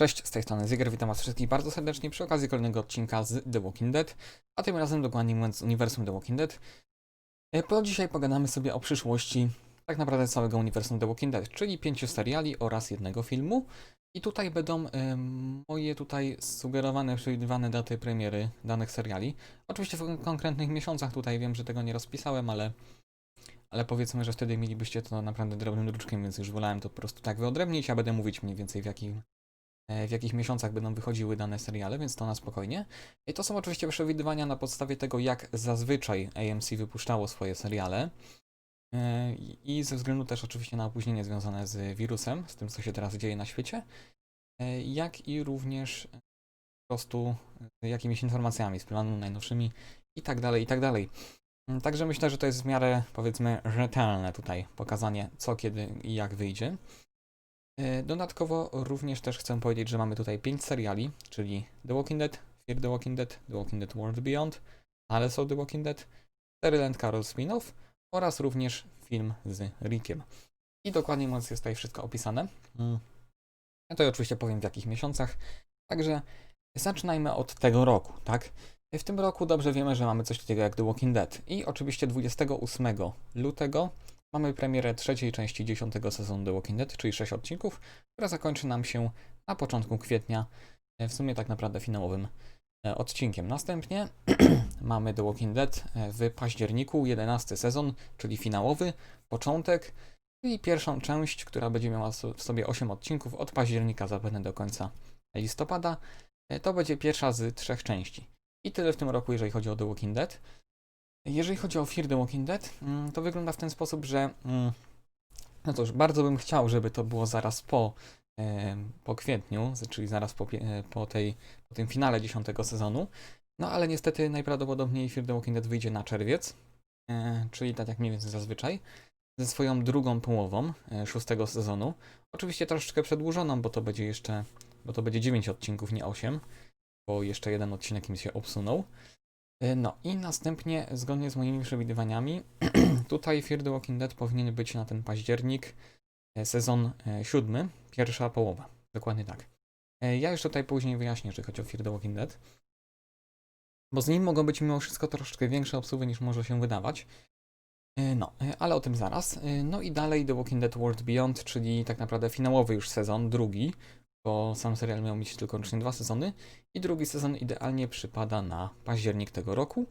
Cześć, z tej strony Zyger, witam was wszystkich bardzo serdecznie przy okazji kolejnego odcinka z The Walking Dead, a tym razem dokładnie mówiąc z uniwersum The Walking Dead. E, Po dzisiaj pogadamy sobie o przyszłości tak naprawdę całego uniwersum The Walking Dead, czyli pięciu seriali oraz jednego filmu. I tutaj będą em, moje tutaj sugerowane, przewidywane daty premiery danych seriali. Oczywiście w konkretnych miesiącach tutaj wiem, że tego nie rozpisałem, ale ale powiedzmy, że wtedy mielibyście to naprawdę drobnym druczkiem, więc już wolałem to po prostu tak wyodrębnić, a będę mówić mniej więcej w jakim w jakich miesiącach będą wychodziły dane seriale, więc to na spokojnie. I to są oczywiście przewidywania na podstawie tego, jak zazwyczaj AMC wypuszczało swoje seriale. E, I ze względu też oczywiście na opóźnienie związane z wirusem, z tym co się teraz dzieje na świecie, e, jak i również po prostu jakimiś informacjami z planu najnowszymi i tak dalej, i tak dalej. Także myślę, że to jest w miarę powiedzmy rzetelne tutaj pokazanie co, kiedy i jak wyjdzie. E, Dodatkowo również też chcę powiedzieć, że mamy tutaj 5 seriali, czyli The Walking Dead, Fear the Walking Dead, The Walking Dead World Beyond, ale są The Walking Dead, Daryl and Carol spin-off oraz również film z Rickiem. I dokładnie mówiąc jest tutaj wszystko opisane. Mm. Ja to oczywiście powiem w jakich miesiącach. Także zaczynajmy od tego roku, tak? W tym roku dobrze wiemy, że mamy coś takiego jak The Walking Dead. I oczywiście 28 lutego mamy premierę trzeciej części 10 sezonu The Walking Dead, czyli 6 odcinków, która zakończy nam się na początku kwietnia, e, w sumie tak naprawdę finałowym e, odcinkiem. Następnie mamy The Walking Dead e, w październiku, 11 sezon, czyli finałowy, początek i pierwszą część, która będzie miała w sobie 8 odcinków od października zapewne do końca listopada. To będzie pierwsza z trzech części. I tyle w tym roku, jeżeli chodzi o The Walking Dead. Jeżeli chodzi o Fear the Walking Dead, mm, to wygląda w ten sposób, że mm, no cóż, bardzo bym chciał, żeby to było zaraz po, po kwietniu, czyli zaraz po, e, po, tej, po tym finale 10 sezonu. No ale niestety najprawdopodobniej Fear the Walking Dead wyjdzie na czerwiec, e, czyli tak jak mniej więcej zazwyczaj, ze swoją drugą połową e, szóstego sezonu. Oczywiście troszeczkę przedłużoną, bo to będzie jeszcze, bo to będzie 9 odcinków, nie 8, bo jeszcze jeden odcinek im się obsunął. E, No i następnie, zgodnie z moimi przewidywaniami, tutaj Fear the Walking Dead powinien być na ten październik, e, sezon e, siódmy, pierwsza połowa. Dokładnie tak. Ja już tutaj później wyjaśnię, jeżeli chodzi o Fear the Walking Dead. Bo z nim mogą być mimo wszystko troszeczkę większe obsługi niż może się wydawać. No, ale o tym zaraz. No i dalej The Walking Dead World Beyond, czyli tak naprawdę finałowy już sezon, drugi, bo sam serial miał mieć tylko łącznie dwa sezony. I drugi sezon idealnie przypada na październik tego roku.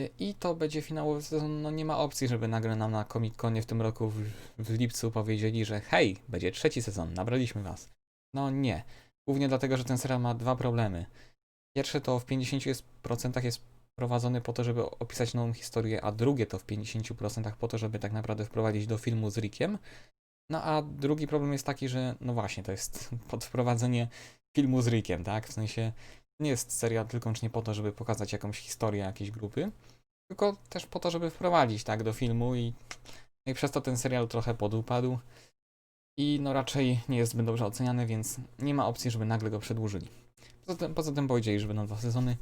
Y, I to będzie finałowy sezon. No nie ma opcji, żeby nagle nam na Comic Conie w tym roku w, w lipcu powiedzieli, że hej, będzie trzeci sezon, nabraliśmy was. No nie. Głównie dlatego, że ten serial ma dwa problemy. Pierwsze to w 50% jest, procentach jest prowadzony po to, żeby opisać nową historię, a drugie to w 50% po to, żeby tak naprawdę wprowadzić do filmu z Rickiem. No a drugi problem jest taki, że no właśnie, to jest pod wprowadzenie filmu z Rickiem, tak? W sensie nie jest serial tylko wyłącznie po to, żeby pokazać jakąś historię jakiejś grupy, tylko też po to, żeby wprowadzić tak do filmu i, no i przez to ten serial trochę podupadł i no raczej nie jest zbyt dobrze oceniany, więc nie ma opcji, żeby nagle go przedłużyli. Poza tym, poza tym powiedzieli, że będą dwa sezony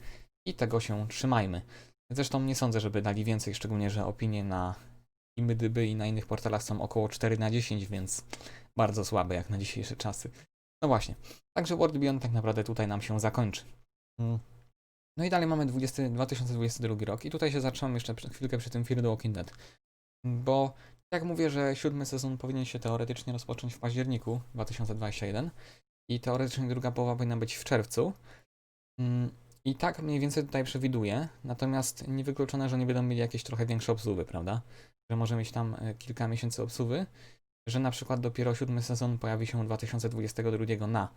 i tego się trzymajmy. Zresztą nie sądzę, żeby dali więcej, szczególnie, że opinie na IMDb i na innych portalach są około 4 na 10, więc bardzo słabe jak na dzisiejsze czasy. No właśnie. Także World Beyond tak naprawdę tutaj nam się zakończy. Mm. No i dalej mamy 20, 2022 rok i tutaj się zatrzymam jeszcze chwilkę przy tym Fear the Walking Dead. Bo jak mówię, że siódmy sezon powinien się teoretycznie rozpocząć w październiku 2021 i teoretycznie druga połowa powinna być w czerwcu. Mm, I tak mniej więcej tutaj przewiduję, natomiast niewykluczone, że nie będą mieli jakieś trochę większe obsługi, prawda? Że może mieć tam e, kilka miesięcy obsługi, że na przykład dopiero siódmy sezon pojawi się 2022 na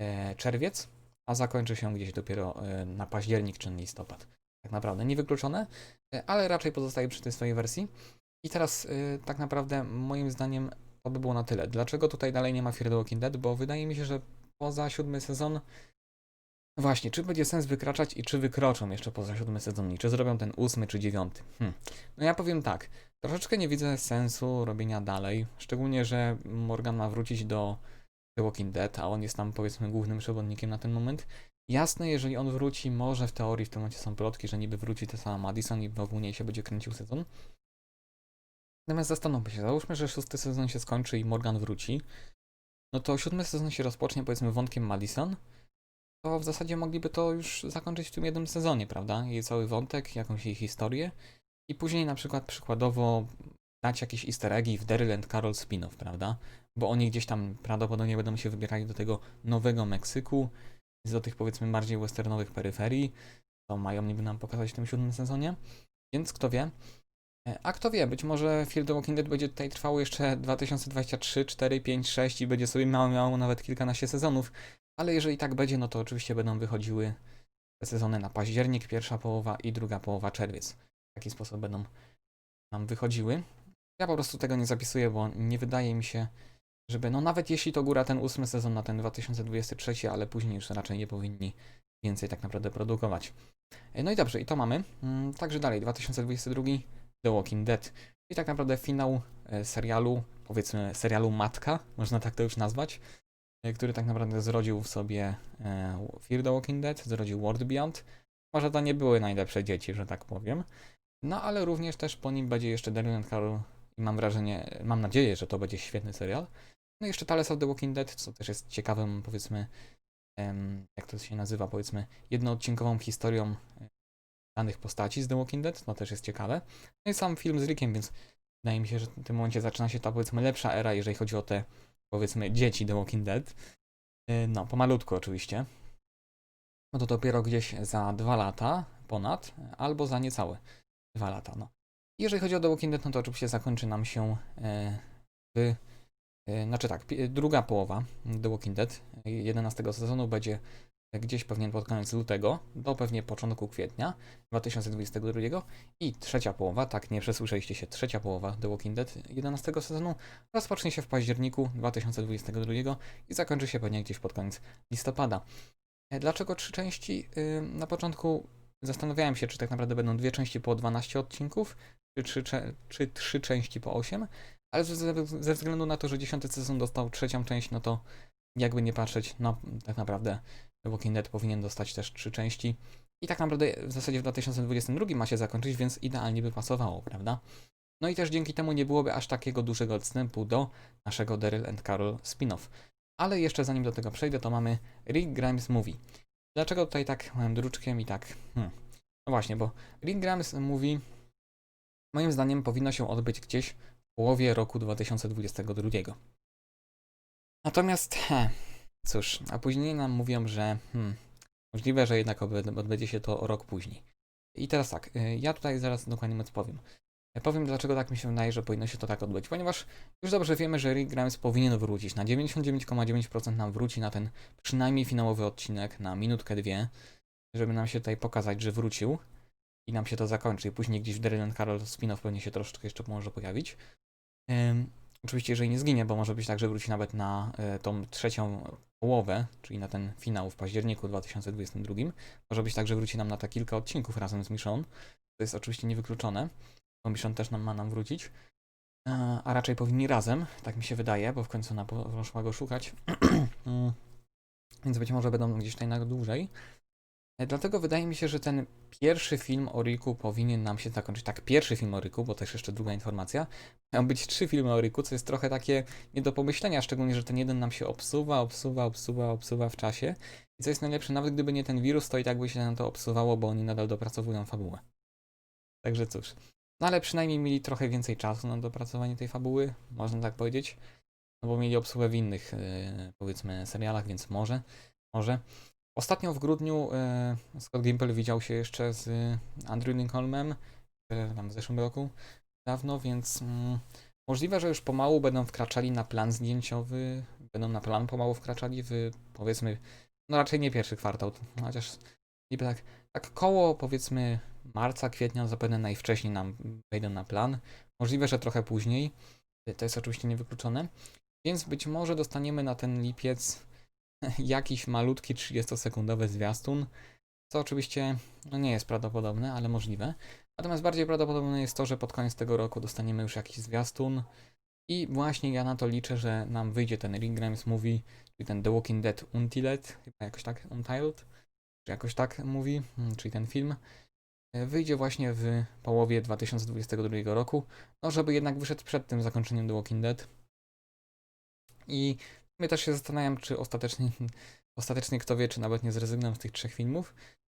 e, czerwiec, a zakończy się gdzieś dopiero e, na październik czy listopad. Tak naprawdę niewykluczone, ale raczej pozostaje przy tej swojej wersji. I teraz tak naprawdę moim zdaniem to by było na tyle. Dlaczego tutaj dalej nie ma Fear the Walking Dead? Bo wydaje mi się, że poza siódmy sezon Właśnie, czy będzie sens wykraczać i czy wykroczą jeszcze poza siódmy sezon czy zrobią ten ósmy czy dziewiąty? Hm. No ja powiem tak, troszeczkę nie widzę sensu robienia dalej, szczególnie, że Morgan ma wrócić do The Walking Dead, a on jest tam powiedzmy głównym przewodnikiem na ten moment. Jasne, jeżeli on wróci, może w teorii w tym momencie są plotki, że niby wróci ta sama Madison i wokół niej się będzie kręcił sezon. Natomiast zastanówmy się, załóżmy, że szósty sezon się skończy i Morgan wróci. no to siódmy sezon się rozpocznie powiedzmy wątkiem Madison, to w zasadzie mogliby to już zakończyć w tym jednym sezonie, prawda? Jej cały wątek, jakąś jej historię i później na przykład przykładowo dać jakieś easter eggi w Daryl Carol spin-off, prawda? Bo oni gdzieś tam prawdopodobnie będą się wybierali do tego nowego Meksyku, do tych powiedzmy bardziej westernowych peryferii, to mają niby nam pokazać w tym siódmym sezonie, więc kto wie. E, A kto wie, być może Fear the Walking Dead będzie tutaj trwało jeszcze 2023, 4, 5, 6 i będzie sobie miało, miało nawet kilkanaście sezonów, ale jeżeli tak będzie, no to oczywiście będą wychodziły te sezony na październik, pierwsza połowa i druga połowa czerwiec. Taki sposób będą nam wychodziły. Ja po prostu tego nie zapisuję, bo nie wydaje mi się, żeby, no nawet jeśli to góra ten ósmy sezon na ten 2023, ale później już raczej nie powinni więcej tak naprawdę produkować. E, No i dobrze, i to mamy. Mm, Także dalej, 2022 The Walking Dead. I tak naprawdę finał e, serialu, powiedzmy serialu Matka, można tak to już nazwać, e, który tak naprawdę zrodził w sobie Fear the Walking Dead, zrodził World Beyond. Może to nie były najlepsze dzieci, że tak powiem. No ale również też po nim będzie jeszcze Daryl and Carol i mam wrażenie, mam nadzieję, że to będzie świetny serial. No i jeszcze Tales of the Walking Dead, co też jest ciekawym, powiedzmy, jak to się nazywa, powiedzmy, jednoodcinkową historią danych postaci z The Walking Dead, to też jest ciekawe. No i sam film z Rickiem, więc wydaje mi się, że w tym momencie zaczyna się ta, powiedzmy, lepsza era, jeżeli chodzi o te, powiedzmy, dzieci The Walking Dead. E, No, pomalutku oczywiście. No to dopiero gdzieś za dwa lata ponad, albo za niecałe dwa lata, no. Jeżeli chodzi o The Walking Dead, no to oczywiście zakończy nam się e, w E, Znaczy tak, druga połowa The Walking Dead e, 11 sezonu będzie gdzieś pewnie pod koniec lutego do pewnie początku kwietnia 2022 i trzecia połowa, tak nie przesłyszeliście się, trzecia połowa The Walking Dead 11 sezonu rozpocznie się w październiku 2022 i zakończy się pewnie gdzieś pod koniec listopada. E, Dlaczego trzy części? Y, Na początku zastanawiałem się, czy tak naprawdę będą dwie części po 12 odcinków, czy trzy, cze- czy trzy części po 8, ale ze, ze- względu na to, że dziesiąty sezon dostał trzecią część, no to jakby nie patrzeć, no tak naprawdę Walking Dead powinien dostać też trzy części. I tak naprawdę w zasadzie w 2022 ma się zakończyć, więc idealnie by pasowało, prawda? No i też dzięki temu nie byłoby aż takiego dużego odstępu do naszego Daryl and Carol spin-off. Ale jeszcze zanim do tego przejdę, to mamy Rick Grimes Movie. Dlaczego tutaj tak małym druczkiem i tak? Hmm. No właśnie, bo Rick Grimes Movie moim zdaniem powinno się odbyć gdzieś w połowie roku 2022. Natomiast, he, cóż, a później nam mówią, że hmm, możliwe, że jednak odbę- odbędzie się to rok później. I teraz tak, y, ja tutaj zaraz dokładnie odpowiem. Powiem, dlaczego tak mi się wydaje, że powinno się to tak odbyć, ponieważ już dobrze wiemy, że Rick Grimes powinien wrócić. Na 99,9% nam wróci na ten przynajmniej finałowy odcinek, na minutkę, dwie, żeby nam się tutaj pokazać, że wrócił i nam się to zakończy. I później gdzieś w Daryl Carol spin-off pewnie się troszeczkę jeszcze może pojawić. Ym, oczywiście, jeżeli nie zginie, bo może być tak, że wróci nawet na e, tą trzecią połowę, czyli na ten finał w październiku 2022. Może być tak, że wróci nam na te kilka odcinków razem z Michonne. To jest oczywiście niewykluczone, Michonne też nam ma nam wrócić. E, A raczej powinni razem, tak mi się wydaje, bo w końcu ona po- poszła go szukać. Mm. Więc być może będą gdzieś tutaj na dłużej. E, Dlatego wydaje mi się, że ten pierwszy film o Riku powinien nam się zakończyć. Tak, pierwszy film o Riku, bo też jeszcze druga informacja. Mają być trzy filmy o Riku, co jest trochę takie nie do pomyślenia, szczególnie, że ten jeden nam się obsuwa, obsuwa, obsuwa, obsuwa w czasie. I co jest najlepsze, nawet gdyby nie ten wirus, to i tak by się nam to obsuwało, bo oni nadal dopracowują fabułę. Także cóż. No ale przynajmniej mieli trochę więcej czasu na dopracowanie tej fabuły, można tak powiedzieć. No bo mieli obsługę w innych, yy, powiedzmy, serialach, więc może, może. Ostatnio w grudniu e, Scott Gimple widział się jeszcze z Andrew Lincolnem, e, tam w zeszłym roku, dawno, więc mm, możliwe, że już pomału będą wkraczali na plan zdjęciowy, będą na plan pomału wkraczali w, powiedzmy, no raczej nie pierwszy kwartał, chociaż niby tak, tak koło, powiedzmy, marca, kwietnia zapewne najwcześniej nam wejdą na plan. Możliwe, że trochę później, to jest oczywiście niewykluczone, więc być może dostaniemy na ten lipiec jakiś malutki 30-sekundowy zwiastun, co oczywiście no nie jest prawdopodobne, ale możliwe. Natomiast bardziej prawdopodobne jest to, że pod koniec tego roku dostaniemy już jakiś zwiastun i właśnie ja na to liczę, że nam wyjdzie ten Rick Movie, czyli ten The Walking Dead Untitled, chyba jakoś tak, Untitled, czy jakoś tak mówi, mm, czyli ten film, wyjdzie właśnie w połowie 2022 roku, no żeby jednak wyszedł przed tym zakończeniem The Walking Dead. I My też się zastanawiam, czy ostatecznie, ostatecznie kto wie, czy nawet nie zrezygnuję z tych trzech filmów.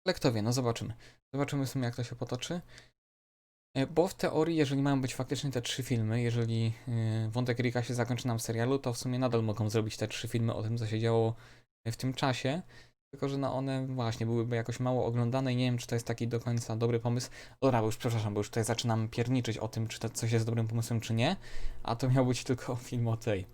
Ale kto wie, no zobaczymy. Zobaczymy w sumie, jak to się potoczy. E, Bo w teorii, jeżeli mają być faktycznie te trzy filmy, jeżeli e, wątek Rika się zakończy nam w serialu, to w sumie nadal mogą zrobić te trzy filmy o tym, co się działo w tym czasie. Tylko, że no one właśnie byłyby jakoś mało oglądane i nie wiem, czy to jest taki do końca dobry pomysł. Dobra, bo już przepraszam, bo już tutaj zaczynam pierniczyć o tym, czy to coś jest dobrym pomysłem, czy nie. A to miał być tylko film o tej.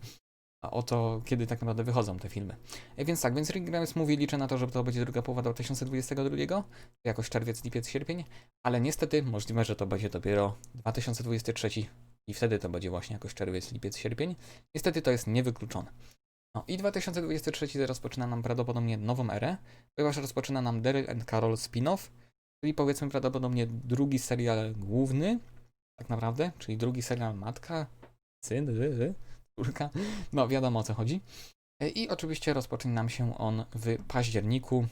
A o to, kiedy tak naprawdę wychodzą te filmy. E, Więc tak, więc Rick Grimes mówi, liczę na to, że to będzie druga połowa 2022, jakoś czerwiec, lipiec, sierpień, ale niestety możliwe, że to będzie dopiero 2023 i wtedy to będzie właśnie jakoś czerwiec, lipiec, sierpień. Niestety to jest niewykluczone. No i 2023 rozpoczyna nam prawdopodobnie nową erę, ponieważ rozpoczyna nam Daryl and Carol spin-off, czyli powiedzmy prawdopodobnie drugi serial główny, tak naprawdę, czyli drugi serial matka, syn, y, y, córka, no wiadomo o co chodzi. E, I oczywiście rozpocznie nam się on w październiku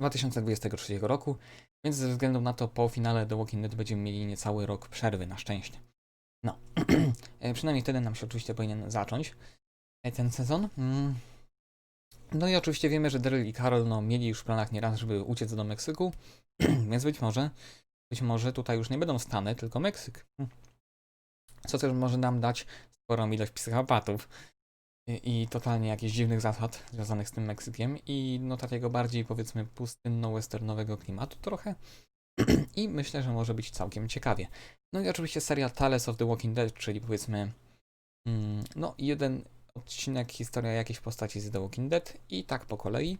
2023 roku, więc ze względu na to po finale The Walking Dead będziemy mieli niecały rok przerwy, na szczęście. No, E, przynajmniej wtedy nam się oczywiście powinien zacząć ten sezon. Mm. No i oczywiście wiemy, że Daryl i Carol no, mieli już w planach nieraz, żeby uciec do Meksyku, więc być może, być może tutaj już nie będą Stany, tylko Meksyk. Mm. Co też może nam dać sporą ilość psychopatów i, i totalnie jakichś dziwnych zasad związanych z tym Meksykiem i no takiego bardziej powiedzmy pustynno-westernowego klimatu trochę. I myślę, że może być całkiem ciekawie. No i oczywiście serial Tales of the Walking Dead, czyli powiedzmy mm, no jeden odcinek, historia jakiejś postaci z The Walking Dead i tak po kolei.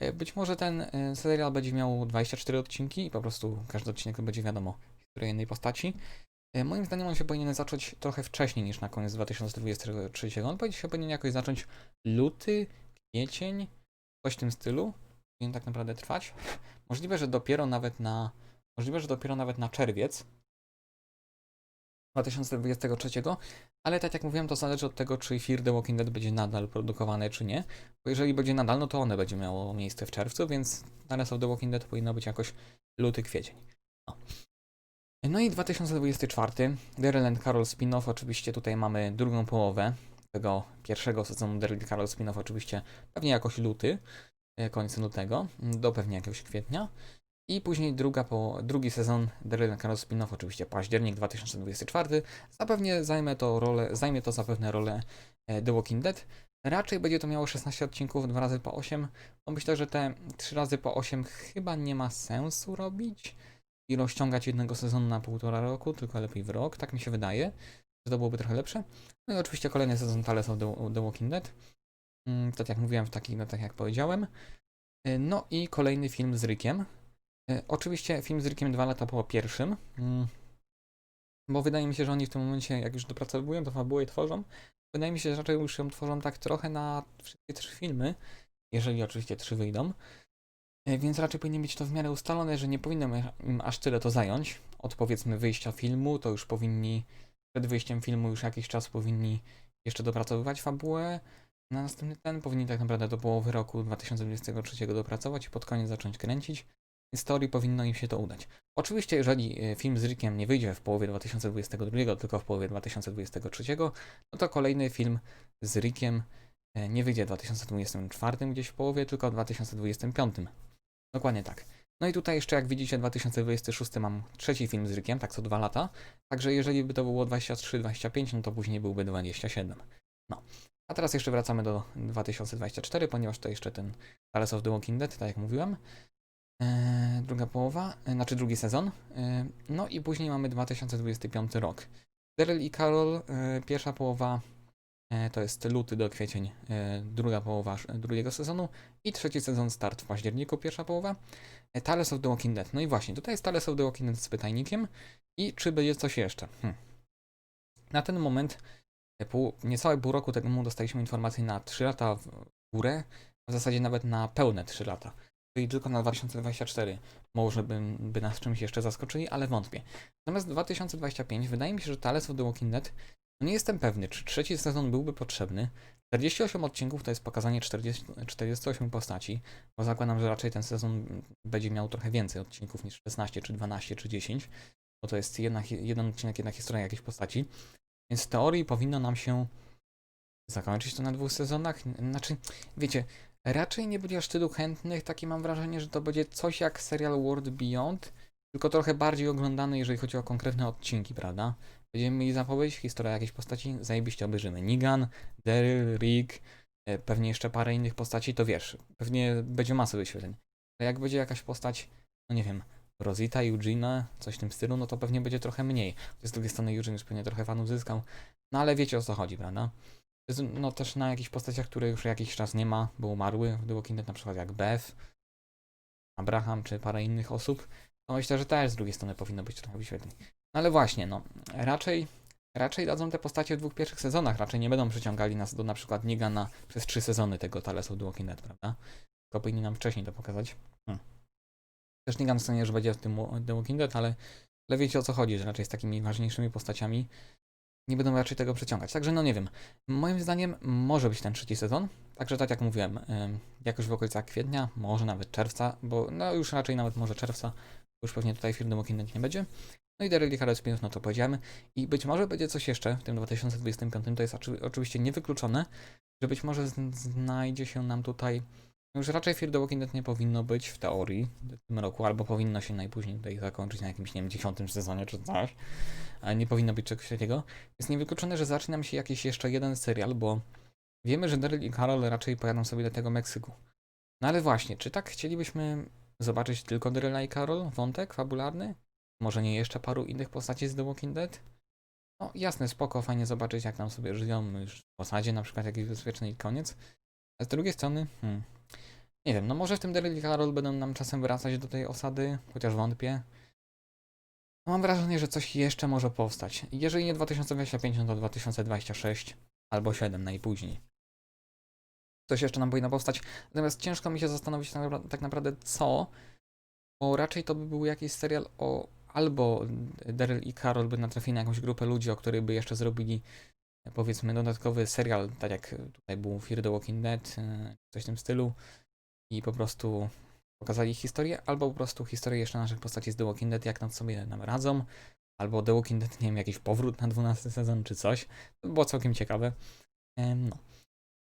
E, Być może ten e, serial będzie miał 24 odcinki i po prostu każdy odcinek będzie wiadomo historia jednej postaci. E, Moim zdaniem on się powinien zacząć trochę wcześniej niż na koniec 2023. On powinien się powinien jakoś zacząć luty, kwiecień, coś w tym stylu. Powinien tak naprawdę trwać. Możliwe, że dopiero nawet na możliwe, że dopiero nawet na czerwiec 2023, ale tak jak mówiłem, to zależy od tego, czy Fear the Walking Dead będzie nadal produkowane, czy nie. Bo jeżeli będzie nadal, no to one będzie miało miejsce w czerwcu, więc Tales of the Walking Dead powinno być jakoś luty, kwiecień. No. No i 2024, Daryl and Carol spin-off, oczywiście tutaj mamy drugą połowę tego pierwszego sezonu Daryl i Carol spin-off, oczywiście pewnie jakoś luty, e, koniec lutego, do pewnie jakiegoś kwietnia. I później druga po, drugi sezon Daryl and Carol spin-off, oczywiście październik 2024. Zapewnie zajmie to rolę, zajmie to zapewne rolę e, The Walking Dead. Raczej będzie to miało 16 odcinków, 2 razy po 8. Bo myślę, że te 3 razy po 8 chyba nie ma sensu robić i rozciągać jednego sezonu na półtora roku, tylko lepiej w rok, tak mi się wydaje, że to byłoby trochę lepsze. No i oczywiście kolejny sezon Tales of the, the Walking Dead. Mm, Tak jak mówiłem, w takich, no, tak jak powiedziałem. E, No i kolejny film z Rickiem. E, Oczywiście film z Rickiem dwa lata po pierwszym. mm, Bo wydaje mi się, że oni w tym momencie, jak już dopracowują to fabułę tworzą, wydaje mi się, że raczej już ją tworzą tak trochę na wszystkie trzy filmy, jeżeli oczywiście trzy wyjdą. E, Więc raczej powinien być to w miarę ustalone, że nie powinno im aż tyle to zająć. Od powiedzmy wyjścia filmu, to już powinni, przed wyjściem filmu już jakiś czas powinni jeszcze dopracowywać fabułę. Na następny ten powinni tak naprawdę do połowy roku 2023 dopracować i pod koniec zacząć kręcić. Więc teorii powinno im się to udać. Oczywiście, jeżeli e, film z Rickiem nie wyjdzie w połowie 2022, tylko w połowie 2023, no to kolejny film z Rickiem e, nie wyjdzie w 2024 gdzieś w połowie, tylko w 2025. Dokładnie tak. No i tutaj jeszcze, jak widzicie, 2026 mam trzeci film z Rickiem, tak co dwa lata. Także jeżeli by to było 23-25, no to później byłby 27. No. A teraz jeszcze wracamy do 2024, ponieważ to jeszcze ten Tales of the Walking Dead, tak jak mówiłem. Eee, druga połowa, e, znaczy drugi sezon. E, no i później mamy 2025 rok. Daryl i Carol, e, pierwsza połowa e, to jest luty do kwiecień, e, druga połowa drugiego sezonu i trzeci sezon start w październiku, pierwsza połowa. E, Tales of the Walking Dead. No i właśnie, tutaj jest Tales of the Walking Dead z pytajnikiem i czy będzie coś jeszcze. Hm. Na ten moment, e, pół, niecałe pół roku temu dostaliśmy informację na 3 lata w górę, w zasadzie nawet na pełne 3 lata czyli tylko na 2024 może by, by nas czymś jeszcze zaskoczyli, ale wątpię. Natomiast 2025 wydaje mi się, że Tales of the Walking Dead, no nie jestem pewny, czy trzeci sezon byłby potrzebny. 48 odcinków to jest pokazanie 40, 48 postaci, bo zakładam, że raczej ten sezon będzie miał trochę więcej odcinków niż 16, czy 12, czy 10, bo to jest jedna, jeden odcinek, jedna historia jakiejś postaci. Więc w teorii powinno nam się zakończyć to na dwóch sezonach. Znaczy, wiecie, raczej nie będzie aż tylu chętnych. Takie mam wrażenie, że to będzie coś jak serial World Beyond, tylko trochę bardziej oglądany, jeżeli chodzi o konkretne odcinki, prawda? Będziemy mieli zapowiedź, historia jakiejś postaci, zajebiście obejrzymy. Nigan, Daryl, Rick, e, pewnie jeszcze parę innych postaci, to wiesz, pewnie będzie masa wyświetleń. Ale jak będzie jakaś postać, no nie wiem, Rosita, Eugena, coś w tym stylu, no to pewnie będzie trochę mniej. Z drugiej strony Eugene już pewnie trochę fanów zyskał, no ale wiecie o co chodzi, prawda? To No też na jakichś postaciach, które już jakiś czas nie ma, bo umarły w The Walking Dead, na przykład jak Beth, Abraham czy parę innych osób, no myślę, że też z drugiej strony powinno być trochę wyświetleń. No ale właśnie, no, raczej, raczej dadzą te postacie w dwóch pierwszych sezonach, raczej nie będą przyciągali nas do na przykład Nigana przez trzy sezony tego Tales of The Walking Dead, prawda? Tylko powinni nam wcześniej to pokazać. Hmm. Też Negan stanie, że będzie w tym The Walking Dead, ale, ale wiecie o co chodzi, że raczej z takimi ważniejszymi postaciami nie będą raczej tego przeciągać. Także no nie wiem. Moim zdaniem może być ten trzeci sezon. Także tak jak mówiłem, jakoś w okolicach kwietnia, może nawet czerwca, bo no już raczej nawet może czerwca, już pewnie tutaj film The Dead nie będzie. No i Daryl i Harold Spin-off, no to powiedziałem. I być może będzie coś jeszcze w tym 2025, to jest oczy- oczywiście niewykluczone, że być może znajdzie się nam tutaj już raczej Fear the Walking Dead nie powinno być w teorii w tym roku, albo powinno się najpóźniej tutaj zakończyć na jakimś, nie wiem, dziesiątym sezonie czy coś, ale nie powinno być czegoś takiego. Jest niewykluczone, że zacznie nam się jakiś jeszcze jeden serial, bo wiemy, że Daryl i Carol raczej pojadą sobie do tego Meksyku. No ale właśnie, czy tak chcielibyśmy zobaczyć tylko Daryla i Carol, wątek fabularny? Może nie jeszcze paru innych postaci z The Walking Dead? No jasne, spoko, fajnie zobaczyć jak tam sobie żyją już w osadzie, na przykład jakiś bezpieczny i koniec. A z drugiej strony, hmm, nie wiem, no może w tym Daryl i Carol będą nam czasem wracać do tej osady, chociaż wątpię. No mam wrażenie, że coś jeszcze może powstać. Jeżeli nie 2025, no to 2026 albo 7 najpóźniej. Coś jeszcze nam powinno powstać. Natomiast ciężko mi się zastanowić tak tak naprawdę co, bo raczej to by był jakiś serial o albo Daryl i Carol by natrafili na jakąś grupę ludzi, o których by jeszcze zrobili powiedzmy dodatkowy serial, tak jak tutaj był Fear the Walking Dead, e, coś w tym stylu i po prostu pokazali historię, albo po prostu historię jeszcze naszych postaci z The Walking Dead, jak nam sobie nam radzą, albo The Walking Dead, nie wiem, jakiś powrót na 12 sezon czy coś. To by było całkiem ciekawe. No.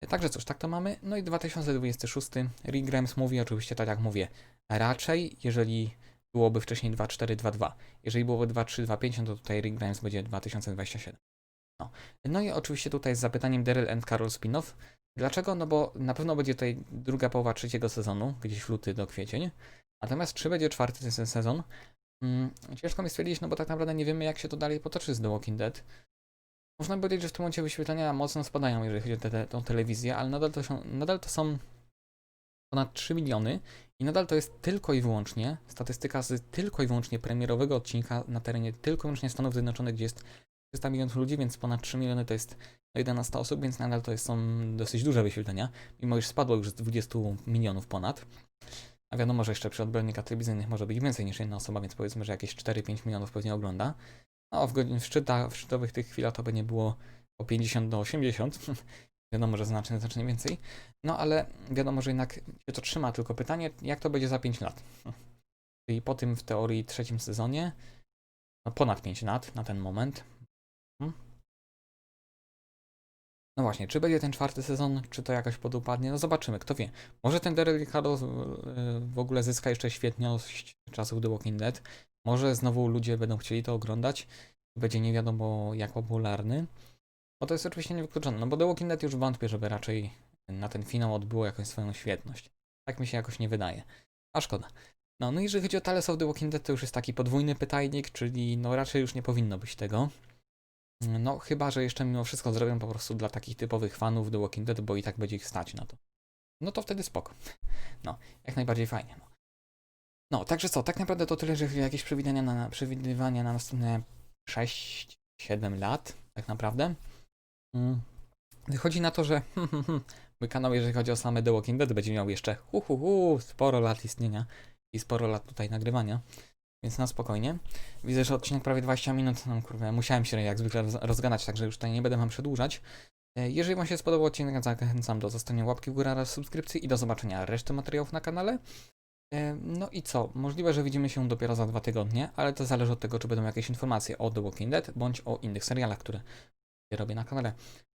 Także cóż, tak to mamy. No i 2026. Rick Grimes mówi oczywiście tak jak mówię. Raczej, jeżeli byłoby wcześniej 2.4.2.2. Jeżeli byłoby 2.3.2.5, no to tutaj Rick Grimes będzie 2027. No. no i oczywiście tutaj z zapytaniem Daryl and Carol spin-off. Dlaczego? No bo na pewno będzie tutaj druga połowa trzeciego sezonu, gdzieś luty do kwiecień. Natomiast czy będzie czwarty ten sezon? Mm, ciężko mi stwierdzić, no bo tak naprawdę nie wiemy jak się to dalej potoczy z The Walking Dead. Można powiedzieć, że w tym momencie wyświetlenia mocno spadają, jeżeli chodzi o te, telewizję, ale nadal to, są, nadal to są ponad 3 miliony i nadal to jest tylko i wyłącznie statystyka z tylko i wyłącznie premierowego odcinka na terenie tylko i wyłącznie Stanów Zjednoczonych, gdzie jest 300 milionów ludzi, więc ponad 3 miliony to jest 11 osób, więc nadal to jest, są dosyć duże wyświetlenia, mimo iż spadło już z 20 milionów ponad. A wiadomo, że jeszcze przy odbiornikach telewizyjnych może być więcej niż jedna osoba, więc powiedzmy, że jakieś 4-5 milionów pewnie ogląda. No, w, godzin, szczyta, w szczytowych tych chwilach to by nie było o 50 do 80. wiadomo, że znacznie, znacznie więcej. No ale wiadomo, że jednak się to trzyma, tylko pytanie, jak to będzie za 5 lat. Czyli po tym w teorii trzecim sezonie, no ponad 5 lat na ten moment. Hmm? No właśnie, czy będzie ten czwarty sezon, czy to jakoś podupadnie? No zobaczymy, kto wie. Może ten Daryl Ricardo w ogóle zyska jeszcze świetność czasów The Walking Dead. Może znowu ludzie będą chcieli to oglądać. Będzie nie wiadomo jak popularny. Bo to jest oczywiście niewykluczone. No bo The Walking Dead już wątpię, żeby raczej na ten finał odbyło jakąś swoją świetność. Tak mi się jakoś nie wydaje. A szkoda. No, no i jeżeli chodzi o Tales of the Walking Dead, to już jest taki podwójny pytajnik, czyli no raczej już nie powinno być tego. No, chyba, że jeszcze mimo wszystko zrobią po prostu dla takich typowych fanów The Walking Dead, bo i tak będzie ich stać na to. No to wtedy spoko. No, jak najbardziej fajnie. No, no także co, tak naprawdę to tyle, że jakieś przewidywania na, przewidywania na następne 6-7 lat, tak naprawdę. Mm. Wychodzi na to, że mój kanał, jeżeli chodzi o same The Walking Dead, będzie miał jeszcze hu, hu, hu, sporo lat istnienia i sporo lat tutaj nagrywania. Więc na spokojnie. Widzę, że odcinek prawie 20 minut. No kurwa, musiałem się jak zwykle roz- rozgadać, także już tutaj nie będę wam przedłużać. E, Jeżeli wam się spodobał odcinek, zachęcam do zostawienia łapki w górę oraz subskrypcji i do zobaczenia reszty materiałów na kanale. E, No i co? Możliwe, że widzimy się dopiero za dwa tygodnie, ale to zależy od tego, czy będą jakieś informacje o The Walking Dead bądź o innych serialach, które robię na kanale.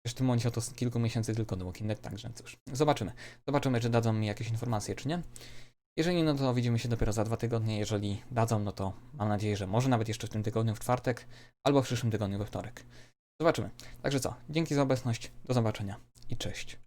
w tym momencie od kilku miesięcy tylko The Walking Dead, także cóż, zobaczymy. Zobaczymy, czy dadzą mi jakieś informacje, czy nie. Jeżeli nie, no to widzimy się dopiero za dwa tygodnie. Jeżeli dadzą, no to mam nadzieję, że może nawet jeszcze w tym tygodniu w czwartek, albo w przyszłym tygodniu we wtorek. Zobaczymy. Także co, dzięki za obecność, do zobaczenia i cześć.